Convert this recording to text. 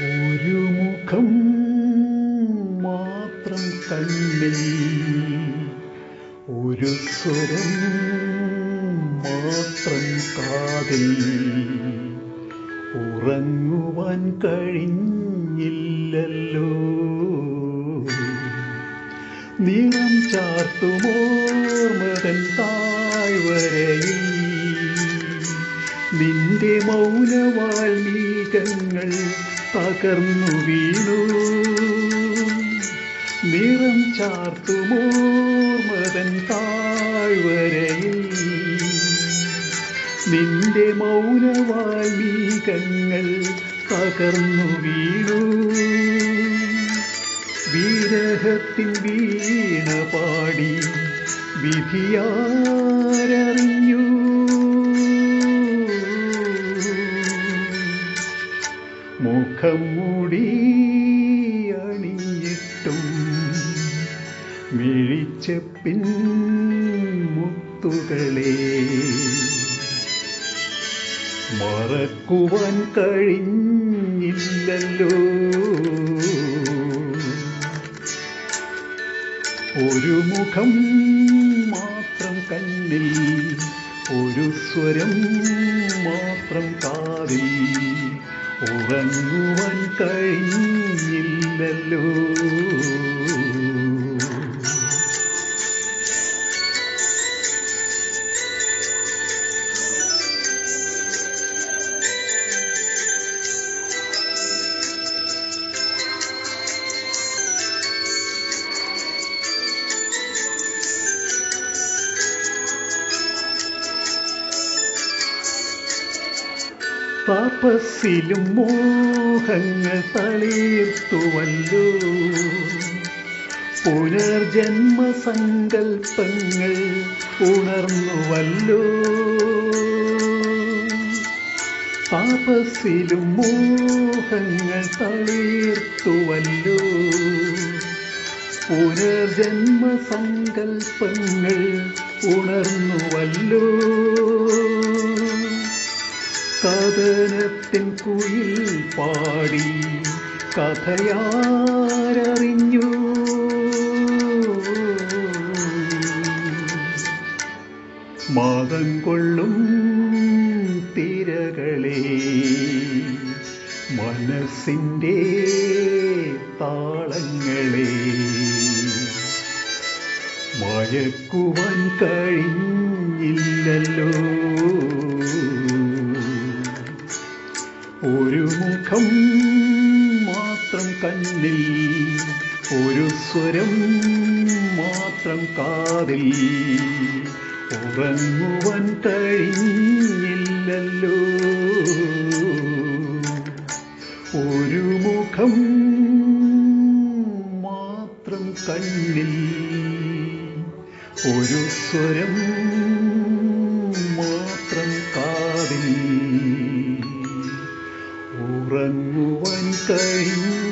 ഒരു മുഖം മാത്രം കണ്ണിൽ ഒരു സ്വരം മാത്രം കാതിൽ. ഉറങ്ങുവാൻ കഴിഞ്ഞില്ലല്ലോ. നിറം ചാർത്തുമോർമകൻ താഴ്വരയിൽ? നിന്റെ മൗനവാൽമീകങ്ങൾ തകർന്നു വീണു. നിറം ചാർത്തുമോർമതൻ താഴ്വരയിൽ. നിന്റെ മൗനവാൽമീകങ്ങൾ തകർന്നു വീണു. വിരഹത്തിൻ വീണ പാടി വിധിയാരറിഞ്ഞു. മുഖം അണിയിട്ടും മിഴിച്ച പിൻ മുത്തുകളെ മറക്കുവാൻ കഴിഞ്ഞില്ലല്ലോ. ഒരു മുഖം മാത്രം കണ്ണിൽ ഒരു സ്വരം മാത്രം കാതിൽ ഉറങ്ങുവാൻ കഴിഞ്ഞില്ലല്ലോ. തപസ്സിലും മോഹങ്ങൾ തളിർത്തുവല്ലോ. പുനർജന്മ സങ്കൽപ്പങ്ങൾ ഉണർന്നുവല്ലോ. തപസ്സിലും മോഹങ്ങൾ തളിർത്തുവല്ലോ. പുനർജന്മ സങ്കൽപ്പങ്ങൾ ഉണർന്നുവല്ലോ. കഥനത്തിൻ കുയിൽ പാടി കഥയാരറിഞ്ഞു. മാതം കൊള്ളും തിരകളെ മനസ്സിന്റെ താളങ്ങളെ മയക്കുവാൻ കഴിഞ്ഞില്ലല്ലോ. ഒരു മുഖം മാത്രം കണ്ണിൽ ഒരു സ്വരം മാത്രം കാതിൽ. ഉറങ്ങുവാൻ കഴിഞ്ഞില്ലല്ലോ. ഒരു മുഖം മാത്രം കണ്ണിൽ ഒരു സ്വരം ഉറങ്ങുവാൻ കഴിയില്ലല്ലോ